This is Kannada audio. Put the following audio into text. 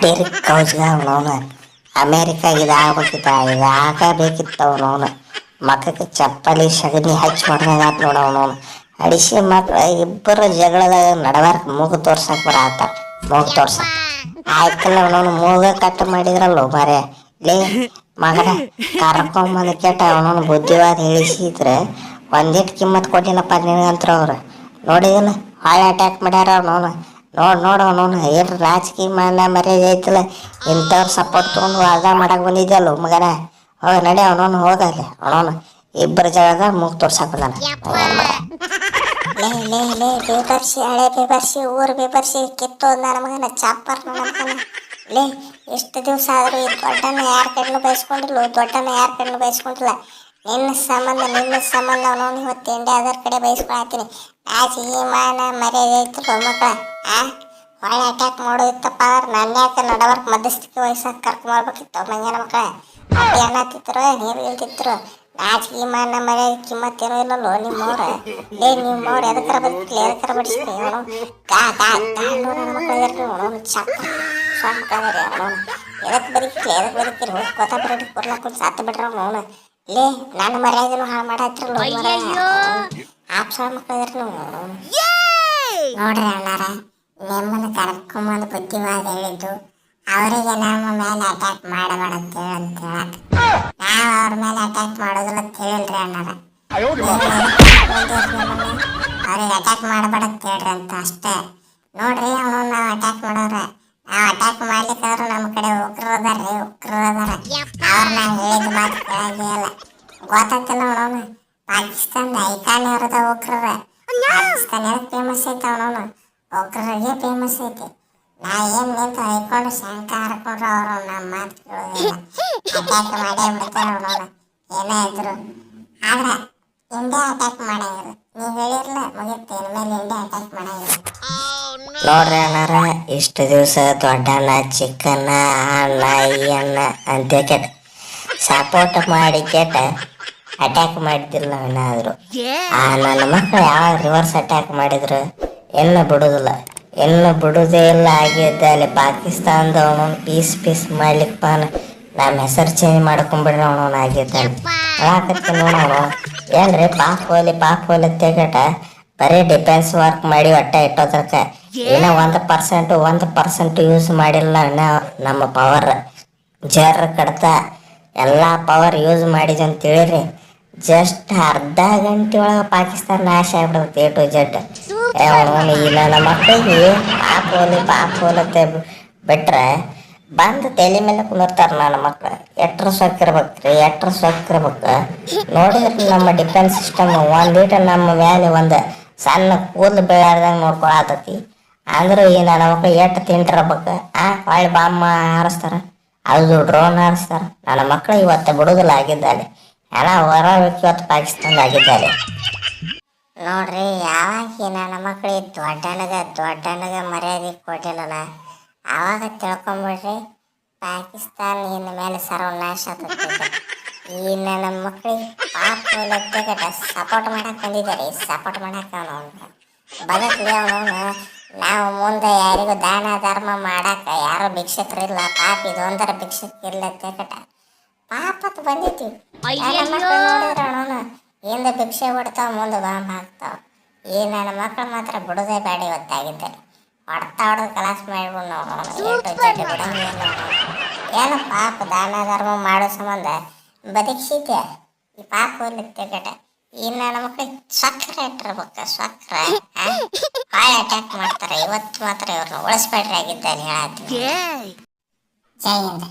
ಹೊಡೀರಿ ಕೌಜ್ಗ ಅವನವನ ಅಮೇರಿಕಾಗ ಇದು ಆಗ್ಬೇಕಿತ್ತ ಇದು ಆಗಬೇಕಿತ್ತು ಮಕ್ಕಕ್ಕೆ ಚಪ್ಪಲಿ, ಸಗಣಿ ಹಚ್ಚಿ ಹೊಡೆದಾಗ ಆತ್ ನೋಡ ಅವನವನು ಅಡಿಸಿ ಮಕ್ಳು ಇಬ್ಬರು ಜಗಳದಾಗ ನಡಬಾರ್ಕ ಮೂಗು ತೋರ್ಸಕ್ ಬರತ್ತ. ಮೂಗು ತೋರ್ಸಕ್ ಆಯ್ತಲ್ಲ ಅವನವನು ಮೂಗ ಕಟ್ ಮಾಡಿದ್ರಲ್ಲೋ ಬಾರಿ ಲೇ ಮಗನ ಕರ್ಕೊಂಬಂದು ಕೆಟ್ಟ ಅವನವನು ಬುದ್ಧಿವಾದ ಹೇಳಿಸಿದ್ರೆ ಒಂದಿಟ್ಟು ಕಿಮ್ಮತ್ ಕೊಟ್ಟಿಲ್ಲಪ್ಪ ನಿನಗಂತ್ರ ಅವ್ರು. ನೋಡಿದ್ನ? ಹಾಳೆ ಅಟ್ಯಾಕ್ ಮಾಡ್ಯಾರ ಅವನವನು ನೋಡ್ ನೋಡು ಅವನ ಏನು ರಾಜಕೀಯ ಮಾನ ಮರ್ಯಾದೆ ಐತಲ್ಲ. ಇಂಥವ್ರು ಸಪೋರ್ಟ್ ತೊಗೊಂಡು ವಾದ ಮಾಡಕ್ಕೆ ಬಂದಿದ್ದಲ್ಲ ಮಗನ. ಹೋಗ ನಡಿ ಅವನವನು ಹೋಗಲ್ಲ ಅವನವನು ಇಬ್ಬರ ಜಾಗದ ಮೂಗ್ ತೋರ್ಸಕ್ ಬಂದಾನ. ಲೇ ಲೇ ಲೇ ಬೇಬರ್ಸಿ ಹಳೆ ಬೇಬರ್ಸಿ ಊರು ಬೇಬರ್ಸಿ ಕಿತ್ತು ನನ್ನ ಮಗನ ಚಾಪರ್ ನನ್ನ ಲೇ ಎಷ್ಟು ದಿವಸ ಆದರೂ ಈ ದೊಡ್ಡನ ಯಾರ ಕಡೆನೂ ಬಯಸ್ಕೊಂಡಿಲ್ಲ ದೊಡ್ಡನ ಯಾರ ಕಡೆನೂ ಬಯಸ್ಕೊಂಡಿಲ್ಲ. ನಿನ್ನ ಸಂಬಂಧ ನಿನ್ನ ಸಂಬಂಧ ಅವನವನು ಇವತ್ತು ಎಂಡೆ ಅದರ ಕಡೆ ಬಯಸ್ಕೊಳತ್ತೀನಿ. ಈ ಮಾನ ಮರ್ಯಾದೆ ಐತಲ್ಲ ಮಕ್ಕಳ ಆ? ಒಳ್ಳೆ ಅಟ್ಯಾಕ್ ಮಾಡೋದಿತ್ತಪ್ಪ ಅಂದ್ರೆ ನನ್ನ ಯಾಕೆ ನಡವರ್ಕ್ ಮಧ್ಯಸ್ಥಿಕೆ ವಯಸ್ಸಾಗ ಕರ್ಕೊಂಬರ್ಬೇಕಿತ್ತು ಮಂಗನ ಮಕ್ಕಳ ಅಪ್ಪಿ ಅನ್ನತ್ತಿದ್ರು ನೀರು ಇಲ್ತಿದ್ರು ನಾಚಿಗೆ ಮಾನ ಮನೆ ಕಿಮ್ಮತ್ ಏನೋ ಇಲ್ಲಲ್ಲೋ ನಿಮ್ಮವ್ರ. ಲೇ ನಿಮ್ಮವ್ರ ಎದಕ್ಕರ ಬದುಕಲಿ ಎದಕ್ಕರ ಬಡಿಸ್ಲಿ ಅವನು ಗಾ ಗಾ ಅನ್ನೋ ನನ್ನ ಮಕ್ಕಳು ಅವನು ಚಕ್ಕ ಸ್ವಾಮಿ ಕದರಿ ಅವನು ಎದಕ್ಕೆ ಬದುಕಿಲ್ಲ ಎದಕ್ಕೆ ಬದುಕಿಲ್ಲ ಹೋಗಿ ಕೊತ್ತಂಬರಿ ಕೊರ್ಲಾಕ ಸಾತ್ ಬಿಡ್ರ ಅವನು ಲೇ ನನ್ನ ಮರ್ಯಾದನು ಹಾಳು ಮಾಡತ್ತಿರಲ್ಲ ಆಪ್ಸ ಮಕ್ಕಳು ನೋಡ್ರಿ ಅಣ್ಣಾರ. ನಿಮ್ಮನ್ನು ಕರ್ಕೊಂಬಂದು ಬುದ್ಧಿವಾದ ಹೇಳಿದ್ದು ಅವರಿಗೆ ನಮ್ಮ ಮೇಲೆ ಅಟ್ಯಾಕ್ ಮಾಡಬೇಡ ಅಂತ ಹೇಳಿ ಹೇಳಕ್ ನಾವು ಅವ್ರ ಮೇಲೆ ಅಟ್ಯಾಕ್ ಮಾಡೋದಿಲ್ಲ ಅಂತ ಹೇಳಿಲ್ರಿ ಅಣ್ಣಾರ ಅವ್ರಿಗೆ ಅಟ್ಯಾಕ್ ಮಾಡಬೇಡ ಅಂತ ಹೇಳ್ರಿ ಅಂತ ಅಷ್ಟೇ. ನೋಡ್ರಿ ಅವನು ನಾವು ಅಟ್ಯಾಕ್ ಮಾಡೋರ ನಾವು ಅಟ್ಯಾಕ್ ಮಾಡ್ಲಿಕ್ಕಾದ್ರೆ ನಮ್ಮ ಕಡೆ ಉಗ್ರರು ಅದಾರ್ರಿ, ಉಗ್ರರು ಅದಾರ. ಅವ್ರು ನಾವು ಹೇಳಿದ ಮಾತು ಕೇಳಂಗೇ ಇಲ್ಲ. ಗೊತ್ತಾಗ್ತಿಲ್ಲ ಅವನವನು ಪಾಕಿಸ್ತಾನದ ಐಕಾನ್ ಇರೋದ ಉಗ್ರರ. ಪಾಕಿಸ್ತಾನ ಫೇಮಸ್ ಐತೆ ಅವನವನು ಉಗ್ರರಿಗೆ ಫೇಮಸ್ ಐತೆ. ನಾ ಏನ್ ನಿಂತ ಹೈಕೊಂಡು ಶಂಕ ಹರ್ಕೊಂಡ್ರು ಅವರು ನಮ್ಮ ಮಾತು ಕೇಳೋದಿಲ್ಲ. ಅಟ್ಯಾಕ್ ಮಾಡೇ ಬಿಡ್ತಾರೆ ಅವನವನು ಏನೇ ಇದ್ರು ಆದ್ರೆ ಇಂಡಿಯಾ ಅಟ್ಯಾಕ್ ಮಾಡಂಗಿಲ್ಲ. ನೀವು ಹೇಳಿರ್ಲ ಮುಗಿತ್ತೆ ಇನ್ಮೇಲೆ ಇಂಡಿಯಾ ಅಟ್ಯಾಕ್ ಮಾಡಂಗಿಲ್ಲ. ನೋಡ್ರಿ ಅಣ್ಣಾರ ಇಷ್ಟು ದಿವಸ ದೊಡ್ಡಣ್ಣ, ಚಿಕ್ಕಣ್ಣ, ಅಣ್ಣ ಈ ಅಣ್ಣ ಕೆಟ್ಟ ಸಪೋರ್ಟ್ ಮಾಡಿ ಕೇಟ ಅಟ್ಯಾಕ್ ಮಾಡಿದ್ದಿಲ್ಲ ಆದ್ರು ಆ, ನನ್ನ ಮಕ್ಕಳು ಯಾವಾಗ ರಿವರ್ಸ್ ಅಟ್ಯಾಕ್ ಮಾಡಿದ್ರು? ಎಲ್ಲ ಬಿಡೋದಿಲ್ಲ. ಎಲ್ಲ ಬಿಡುದೇ ಇಲ್ಲ. ಆಗಿದ್ದ ಅಲ್ಲಿ ಪಾಕಿಸ್ತಾನದವನು ಪೀಸ್ ಪೀಸ್ ಮಾಡ್ಲಿಕ್ಕೆ ಪಾನ. ನಮ್ಮ ಹೆಸರು ಚೇಂಜ್ ಮಾಡ್ಕೊಂಡ್ಬಿಡ್ರಿ ಅವನು ಆಗಿದ್ದಾನೆ ಹೇಳಾಕತ್ತಿ ನೋಡೋಣ ಏನ್ರಿ ಪಾಪ ಹೋಲಿ ಪಾಪ ಹೋಲಿ ತೆಗಟ ಬರೀ ಡಿಫೆನ್ಸ್ ವರ್ಕ್ ಮಾಡಿ ಒಟ್ಟ ಇಟ್ಟೋದ್ರಕ ಏನೋ ಒಂದು ಪರ್ಸೆಂಟ್ ಒಂದು ಪರ್ಸೆಂಟ್ ಯೂಸ್ ಮಾಡಿಲ್ಲ ನಮ್ಮ ಪವರ್ ಜರ್ ಕಡತ ಎಲ್ಲ ಪವರ್ ಯೂಸ್ ಮಾಡಿದೆ ಅಂತ ಹೇಳಿರಿ. ಜಸ್ಟ್ ಅರ್ಧ ಗಂಟೆ ಒಳಗೆ ಪಾಕಿಸ್ತಾನ ನಾಶ ಆಗ್ಬಿಡುತ್ತೆ ಎ ಟು ಜಡ್ ಅವನು ಇಲ್ಲ ನಮ್ಮ ಮಕ್ಕಳಿಗೆ ಪಾಪ ಹೋಲಿ ಪಾಪ ಹೋಲತ್ತೆ ಬಿಟ್ರೆ ಬಂದು ತಲೆ ಮೇಲೆ ಕುಂದಿರ್ತಾರೆ ನನ್ನ ಮಕ್ಕಳು ಎಟ್ರ ಸೊಕ್ಕಿರ್ಬೇಕ್ರಿ ಎಟ್ರ ಸೊಕ್ಕಿರ್ಬೇಕು ನೋಡಿದ್ರೆ ನಮ್ಮ ಡಿಫೆನ್ಸ್ ಸಿಸ್ಟಮ್ ಒಂದೀಟ ನಮ್ಮ ಮೇಲೆ ಒಂದು ಸಣ್ಣ ಕೂದಲು ಬೆಳೆಯಾರ್ದಂಗೆ ನೋಡ್ಕೊಳತತಿ ಅಂದ್ರೆ ಈ ನನ್ನ ಮಕ್ಕಳು ಎಟ್ಟು ತಿಂಟಿರ್ಬೇಕು ಆ ಹೊಳ್ಳಿ ಬಾಮ್ಮ ಹಾರಿಸ್ತಾರ. ಅದು ಡ್ರೋನ್ ಹಾರಿಸ್ತಾರ. ನನ್ನ ಮಕ್ಕಳು ಇವತ್ತು ಬಿಡುದಿಲ್ಲ ಆಗಿದ್ದಾಳೆ. ಎಲ್ಲ ಹೊರ ಇವತ್ತು ಪಾಕಿಸ್ತಾನ ಆಗಿದ್ದಾರೆ ನೋಡ್ರಿ ಯಾವಾಗ ನನ್ನ ಮಕ್ಕಳಿಗೆ ದೊಡ್ಡನಗ ದೊಡ್ಡನಗ ಮರ್ಯಾದೆ ಕೊಟ್ಟಿಲ್ಲಲ್ಲ ಆವಾಗ ತಿಳ್ಕೊಂಬಿಡ್ರಿ ಪಾಕಿಸ್ತಾನ ಇನ್ನ ಮೇಲೆ ಸರ್ವನಾಶ ಈ ನನ್ನ ಮಕ್ಕಳಿಗೆ ಪಾಪ ಸಪೋರ್ಟ್ ಮಾಡಕ್ ಬಂದಿದ್ದಾರೆ. ಸಪೋರ್ಟ್ ಮಾಡಕ್ ಅವನು ಬದುಕಿದೆ ಅವನು ನಾವು ಮುಂದೆ ಯಾರಿಗೂ ದಾನ ಧರ್ಮ ಮಾಡಾಕ ಯಾರು ಭಿಕ್ಷಕರಿಲ್ಲ ಪಾಪ ಇದೊಂದರ ಭಿಕ್ಷಕ ಇರ್ಲತ್ತೆ ಕಟ ಪಾಪತ್ ಬಂದಿತ್ತು. ನೋಡಿದ್ರೆ ಅವನು ಹಿಂದೆ ಭಿಕ್ಷೆ ಹೊಡ್ತಾವ ಮುಂದೆ ಬಾಂಬ್ ಹಾಕ್ತಾವ. ಈ ನನ್ನ ಮಕ್ಕಳು ಮಾತ್ರ ಬಿಡೋದೇ ಬೇಡ ಇವತ್ತಾಗಿದ್ದಾರೆ ಹೊಡ್ತಾ ಹೊಡೆದು ಕಲಾಸ್ ಮಾಡ್ಬಿಡು ಏನು ಪಾಪ ದಾನ ಧರ್ಮ ಮಾಡೋ ಸಂಬಂಧ? ಬದುಕಿಸಿದ್ದೆ ಈ ಪಾಪ ಹೋಗ್ಲಿಕ್ಕೆ ಈ ನನ್ನ ಮಕ್ಕಳಿಗೆ ಸಕ್ಕರೆ ಇಟ್ಟಿರ್ಬೇಕು ಸಕ್ಕರೆ ಹಾಳೆ ಅಟ್ಯಾಕ್ ಮಾಡ್ತಾರೆ. ಇವತ್ತು ಮಾತ್ರ ಇವ್ರನ್ನ ಉಳಿಸ್ಬೇಡ್ರಿ ಆಗಿದ್ದಾನೆ ಹೇಳತ್ತೀನಿ ಜೈ ಹಿಂದ್.